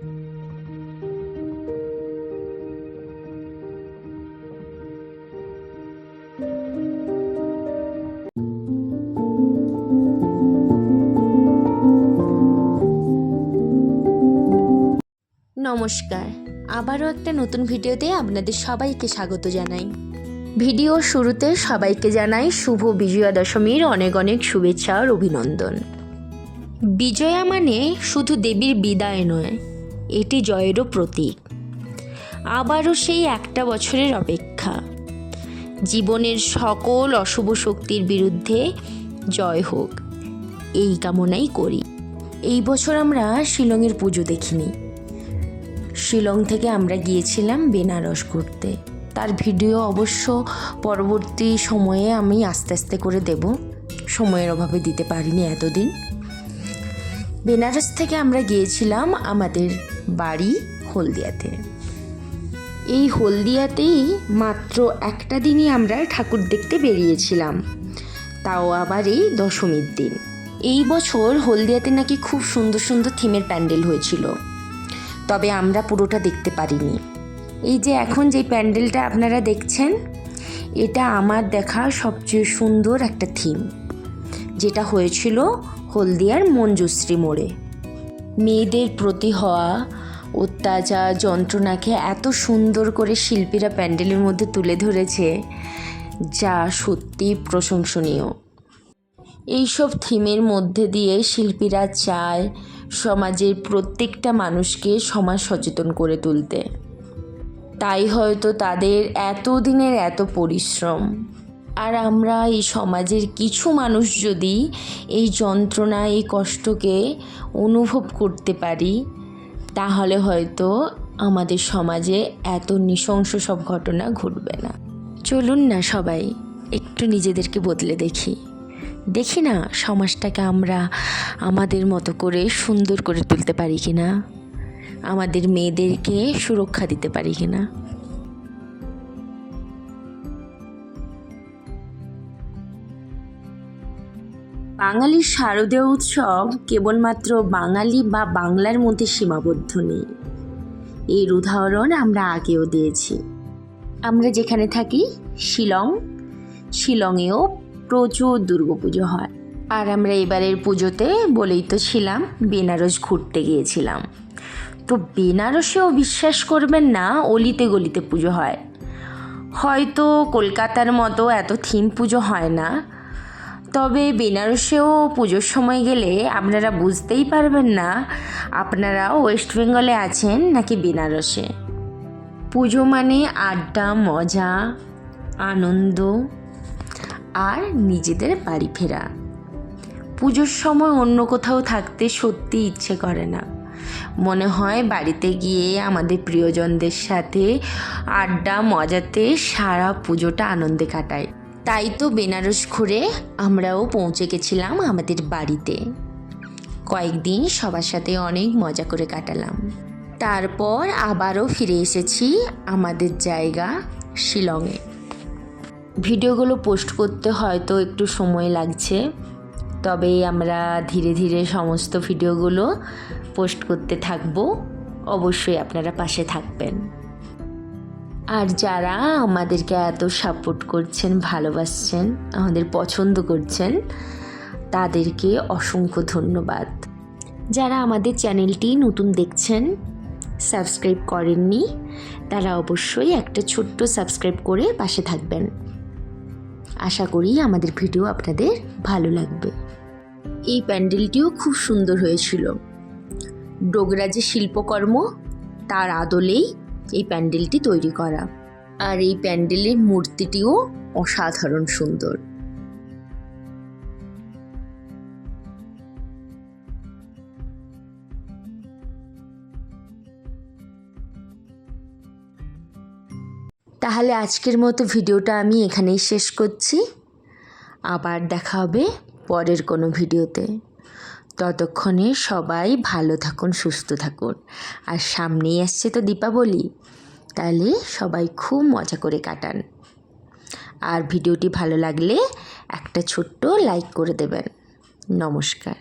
নমস্কার। আবারও একটা নতুন ভিডিওতে আপনাদের সবাইকে স্বাগত জানাই। ভিডিও শুরুতে সবাইকে জানাই শুভ বিজয়া দশমীর অনেক অনেক শুভেচ্ছা আর অভিনন্দন। বিজয়া মানে শুধু দেবীর বিদায় নয় এটি জয়েরও প্রতীক। আবারও সেই একটা বছরের অপেক্ষা। জীবনের সকল অশুভ শক্তির বিরুদ্ধে জয় হোক। এই কামনাই করি। এই বছর আমরা শিলংয়ের পুজো দেখিনি। শিলং থেকে আমরা গিয়েছিলাম বেনারস ঘুরতে। তার ভিডিও অবশ্য পরবর্তী সময়ে আমি আস্তে আস্তে করে দেব। সময়ের অভাবে দিতে পারিনি এতদিন। বেনারস থেকে আমরা গিয়েছিলাম আমাদের বাড়ি হলদিয়াতে। এই হলদিয়াতেই মাত্র একটা দিনই আমরা ঠাকুর দেখতে বেরিয়েছিলাম। তাও আবার এই দশমীর দিন। এই বছর হলদিয়াতে নাকি খুব সুন্দর সুন্দর থিমের প্যান্ডেল হয়েছিল। তবে আমরা পুরোটা দেখতে পারিনি। এই যে এখন যে প্যান্ডেলটা আপনারা দেখছেন, এটা আমার দেখা সবচেয়ে সুন্দর একটা থিম। যেটা হয়েছিল হলদিয়ার মঞ্জুশ্রী মোড়ে। মেয়েদের প্রতি হওয়া অত্যাচার যন্ত্রণাকে এত সুন্দর করে শিল্পীরা প্যান্ডেলের মধ্যে তুলে ধরেছে, যা সত্যি প্রশংসনীয়। এইসব থিমের মধ্যে দিয়ে শিল্পীরা চায় সমাজের প্রত্যেকটা মানুষকে সমাজ সচেতন করে তুলতে। তাই হয়তো তাদের এতদিনের এত পরিশ্রম। আর আমরা এই সমাজের কিছু মানুষ যদি এই যন্ত্রণা, এই কষ্টকে অনুভব করতে পারি তাহলে হয়তো আমাদের সমাজে এত নৃশংস সব ঘটনা ঘটবে না। চলুন না সবাই, একটু নিজেদেরকে বদলে দেখি। দেখি না সমাজটাকে আমরা আমাদের মতো করে সুন্দর করে তুলতে পারি কি না আমাদের মেয়েদেরকে সুরক্ষা দিতে পারি কি না বাঙালির শারদীয় উৎসব কেবলমাত্র বাঙালি বা বাংলার মধ্যে সীমাবদ্ধ নেই। এর উদাহরণ আমরা আগেও দিয়েছি। আমরা যেখানে থাকি, শিলং, শিলংয়েও প্রচুর দুর্গাপুজো হয়। আর আমরা এবারের পুজোতে বলেই তো ছিলাম, বেনারস ঘুরতে গিয়েছিলাম। তো বেনারসেও বিশ্বাস করবেন না, অলিতে গলিতে পুজো হয়। হয়তো কলকাতার মতো এত থিম পুজো হয় না তবে বেনারসেও পুজোর সময় গেলে আপনারা বুঝতেই পারবেন না, আপনারা ওয়েস্ট বেঙ্গলে আছেন নাকি বেনারসে। পুজো মানে আড্ডা, মজা, আনন্দ আর নিজেদের বাড়ি ফেরা। পুজোর সময় অন্য কোথাও থাকতে সত্যি ইচ্ছে করে না। মনে হয় বাড়িতে গিয়ে আমাদের প্রিয়জনদের সাথে আড্ডা, মজাতে সারা পুজোটা আনন্দে কাটাই তাই তো বেনারস ঘুরে আমরাও পৌঁছে গেছিলাম আমাদের বাড়িতে। কয়েকদিন সবার সাথে অনেক মজা করে কাটালাম। তারপর আবারও ফিরে এসেছি আমাদের জায়গা শিলংয়ে। ভিডিওগুলো পোস্ট করতে হয়তো একটু সময় লাগছে, তবে আমরা ধীরে ধীরে সমস্ত ভিডিওগুলো পোস্ট করতে থাকব। অবশ্যই আপনারা পাশে থাকবেন। আর যারা আমাদেরকে এত সাপোর্ট করছেন, ভালোবাসছেন, আমাদের পছন্দ করছেন, তাদেরকে অসংখ্য ধন্যবাদ। যারা আমাদের চ্যানেলটি নতুন দেখছেন সাবস্ক্রাইব করেননি, তারা অবশ্যই একটা ছোট্ট সাবস্ক্রাইব করে পাশে থাকবেন। আশা করি আমাদের ভিডিও আপনাদের ভালো লাগবে। এই প্যান্ডেলটিও খুব সুন্দর হয়েছিল। ডোগরা যে শিল্পকর্ম, তার আদলেই এই প্যান্ডেলটি তৈরি করা। আর এই প্যান্ডেলের মূর্তিটিও অসাধারণ সুন্দর। তাহলে আজকের মতো ভিডিওটা আমি এখানেই শেষ করছি। আবার দেখা হবে পরের কোনো ভিডিওতে। ততক্ষণে সবাই ভালো থাকুন, সুস্থ থাকুন। আর সামনেই আসছে তো দীপাবলি। তাহলে সবাই খুব মজা করে কাটান। আর ভিডিওটি ভালো লাগলে একটা ছোট্ট লাইক করে দেবেন। নমস্কার।